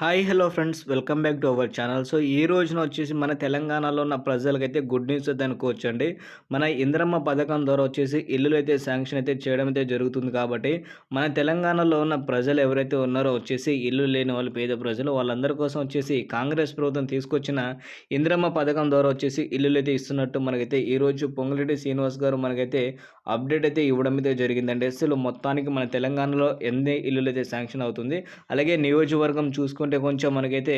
Hi hello friends welcome back to our channel so ఈ రోజున వచ్చేసి మన తెలంగాణలో ఉన్న ప్రజలకైతే గుడ్ న్యూస్ అయితే అనుకోవచ్చండి. మన ఇంద్రమ్మ పథకం ద్వారా వచ్చేసి ఇల్లులు అయితే శాంక్షన్ అయితే చేయడం అయితే జరుగుతుంది కాబట్టి మన తెలంగాణలో ఉన్న ప్రజలు ఎవరైతే ఉన్నారో వచ్చేసి ఇల్లు లేని వాళ్ళు పేద ప్రజలు వాళ్ళందరి కోసం వచ్చేసి కాంగ్రెస్ ప్రభుత్వం తీసుకొచ్చిన ఇంద్రమ్మ పథకం ద్వారా వచ్చేసి ఇల్లులు అయితే ఇస్తున్నట్టు మనకైతే ఈరోజు పొంగులేటి శ్రీనివాస్ గారు మనకైతే అప్డేట్ అయితే ఇవ్వడం అయితే జరిగిందండి. అసలు మొత్తానికి మన తెలంగాణలో ఎన్ని ఇల్లులు అయితే శాంక్షన్ అవుతుంది అలాగే నియోజకవర్గం చూసుకుంటే కొంచెం మనకైతే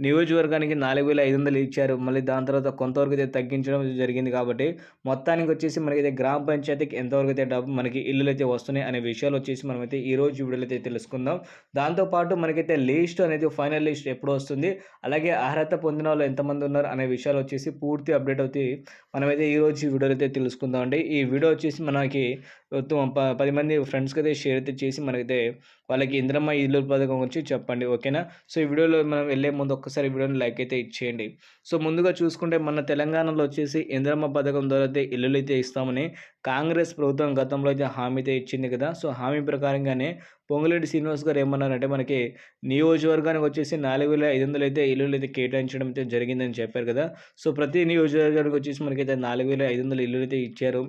నియోజకవర్గానికి నాలుగు వేల ఐదు వందలు ఇచ్చారు. మళ్ళీ దాని తర్వాత కొంతవరకు అయితే తగ్గించడం జరిగింది కాబట్టి మొత్తానికి వచ్చేసి మనకైతే గ్రామ పంచాయతీకి ఎంతవరకు అయితే డబ్బు మనకి ఇల్లులు అయితే వస్తున్నాయి అనే విషయాలు వచ్చేసి మనమైతే ఈ రోజు వీడియోలో అయితే తెలుసుకుందాం. దాంతోపాటు మనకైతే లిస్ట్ అనేది ఫైనల్ లిస్ట్ ఎప్పుడు వస్తుంది? అలాగే అర్హత పొందిన వాళ్ళు ఎంతమంది ఉన్నారు అనే విషయాలు వచ్చేసి పూర్తి అప్డేట్ అవుతాయి మనమైతే ఈ రోజు వీడియోలో అయితే తెలుసుకుందాం అండి. ఈ వీడియో వచ్చేసి మనకి మొత్తం ప- పది మంది ఫ్రెండ్స్కి అయితే షేర్ అయితే చేసి మనకైతే వాళ్ళకి ఇంద్రమ్మ ఇల్లు పథకం గురించి చెప్పండి. ఓకేనా? సో ఈ వీడియోలో మనం వెళ్ళే ముందు ఒక్కసారి వీడియోని లైక్ అయితే ఇచ్చేయండి. సో ముందుగా చూసుకుంటే మన తెలంగాణలో వచ్చేసి ఇంద్రమ్మ పథకం ద్వారా అయితే ఇల్లులు అయితే ఇస్తామని కాంగ్రెస్ ప్రభుత్వం గతంలో అయితే హామీ అయితే ఇచ్చింది కదా. సో హామీ ప్రకారంగానే పొంగులేటి శ్రీనివాస్ గారు ఏమన్నారంటే మనకి నియోజకవర్గానికి వచ్చేసి నాలుగు వేల ఐదు వందలు అయితే ఇల్లులు అయితే కేటాయించడం అయితే జరిగిందని చెప్పారు కదా. సో ప్రతి నియోజకవర్గానికి వచ్చేసి మనకైతే నాలుగు వేల ఐదు వందల ఇల్లులు అయితే ఇచ్చారు.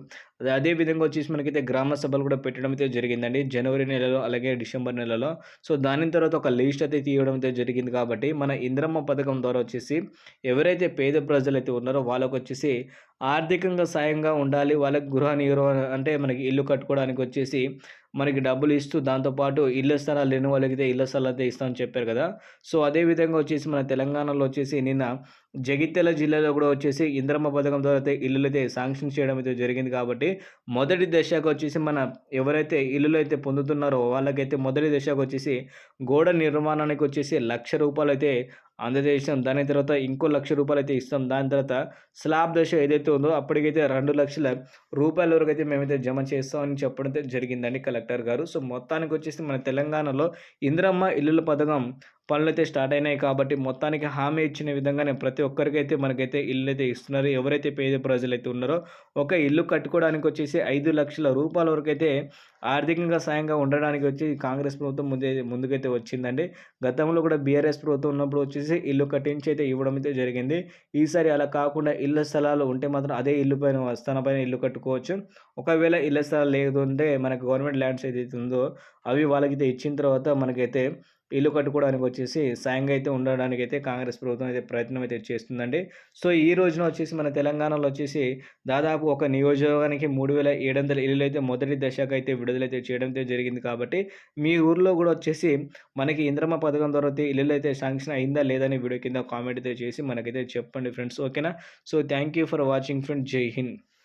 అదే- విధంగా వచ్చేసి మనకైతే గ్రామ సభలు కూడా పెట్టడం అయితే జరిగిందండి జనవరి నెలలో అలాగే డిసెంబర్ నెలలో. సో దాని తర్వాత ఒక లిస్ట్ అయితే తీయడం అయితే జరిగింది కాబట్టి మన ఇంద్రమ్మ పథకం ద్వారా వచ్చేసి ఎవరైతే పేద ప్రజలు అయితే ఉన్నారో వాళ్ళకు వచ్చేసి ఆర్థికంగా సాయంగా ఉండాలి. వాళ్ళకి గృహ నిర్వహణ అంటే మనకి ఇల్లు కట్టుకోవడానికి వచ్చేసి మనకి డబ్బులు ఇస్తూ దాంతోపాటు ఇళ్ళ స్థలాలు లేని వాళ్ళకైతే ఇళ్ళ స్థలాలు అయితే ఇస్తామని చెప్పారు కదా. సో అదేవిధంగా వచ్చేసి మన తెలంగాణలో వచ్చేసి నిన్న జగిత్యాల జిల్లాలో కూడా వచ్చేసి ఇంద్రమ్మ పథకం ద్వారా అయితే ఇల్లులు అయితే శాంక్షన్ చేయడం అయితే జరిగింది కాబట్టి మొదటి దశకు వచ్చేసి మన ఎవరైతే ఇల్లులు అయితే పొందుతున్నారో వాళ్ళకైతే మొదటి దశకు వచ్చేసి గోడ నిర్మాణానికి వచ్చేసి లక్ష రూపాయలు అయితే అందజేసాం దాని తర్వాత ఇంకో లక్ష రూపాయలు అయితే ఇస్తాం. దాని తర్వాత స్లాబ్ దశ ఏదైతే ఉందో అప్పటికైతే రెండు లక్షల రూపాయల వరకు అయితే మేమైతే జమ చేస్తామని చెప్పడం అయితే జరిగిందండి కలెక్టర్ గారు. సో మొత్తానికి వచ్చేసి మన తెలంగాణలో ఇంద్రమ్మ ఇల్లుల పథకం పనులైతే స్టార్ట్ అయినాయి కాబట్టి మొత్తానికి హామీ ఇచ్చిన విధంగానే ప్రతి ఒక్కరికైతే మనకైతే ఇల్లు అయితే ఇస్తున్నారు. ఎవరైతే పేద ప్రజలైతే ఉన్నారో ఒక ఇల్లు కట్టుకోవడానికి వచ్చేసి ఐదు లక్షల రూపాయల వరకు అయితే ఆర్థికంగా సాయంగా ఉండడానికి వచ్చి కాంగ్రెస్ ప్రభుత్వం ముందే ముందుకైతే వచ్చిందండి. గతంలో కూడా బీఆర్ఎస్ ప్రభుత్వం ఉన్నప్పుడు వచ్చేసి ఇల్లు కట్టించి అయితే ఇవ్వడం అయితే జరిగింది. ఈసారి అలా కాకుండా ఇళ్ళ స్థలాలు ఉంటే మాత్రం అదే ఇల్లు పైన స్థానం పైన ఇల్లు కట్టుకోవచ్చు. ఒకవేళ ఇళ్ళ స్థలాలు లేదు అంటే మనకి గవర్నమెంట్ ల్యాండ్స్ ఏదైతే ఉందో అవి వాళ్ళకైతే ఇచ్చిన తర్వాత మనకైతే ఇల్లు కట్టుకోవడానికి వచ్చేసి సాయంగా అయితే ఉండడానికి అయితే కాంగ్రెస్ ప్రభుత్వం అయితే ప్రయత్నం అయితే చేస్తుందండి. సో ఈ రోజున వచ్చేసి మన తెలంగాణలో వచ్చేసి దాదాపు ఒక నియోజకవర్గానికి మూడు వేల ఏడు వందల ఇల్లులు అయితే మొదటి దశకు అయితే విడుదలైతే చేయడం అయితే జరిగింది కాబట్టి మీ ఊర్లో కూడా వచ్చేసి మనకి ఇంద్రమ్మ పథకం ద్వారా అయితే ఇల్లులు అయితే శాంక్షన్ అయిందా లేదని వీడియో కింద కామెంట్ అయితే చేసి మనకైతే చెప్పండి ఫ్రెండ్స్. ఓకేనా? So thank you for watching friends. జై హింద్.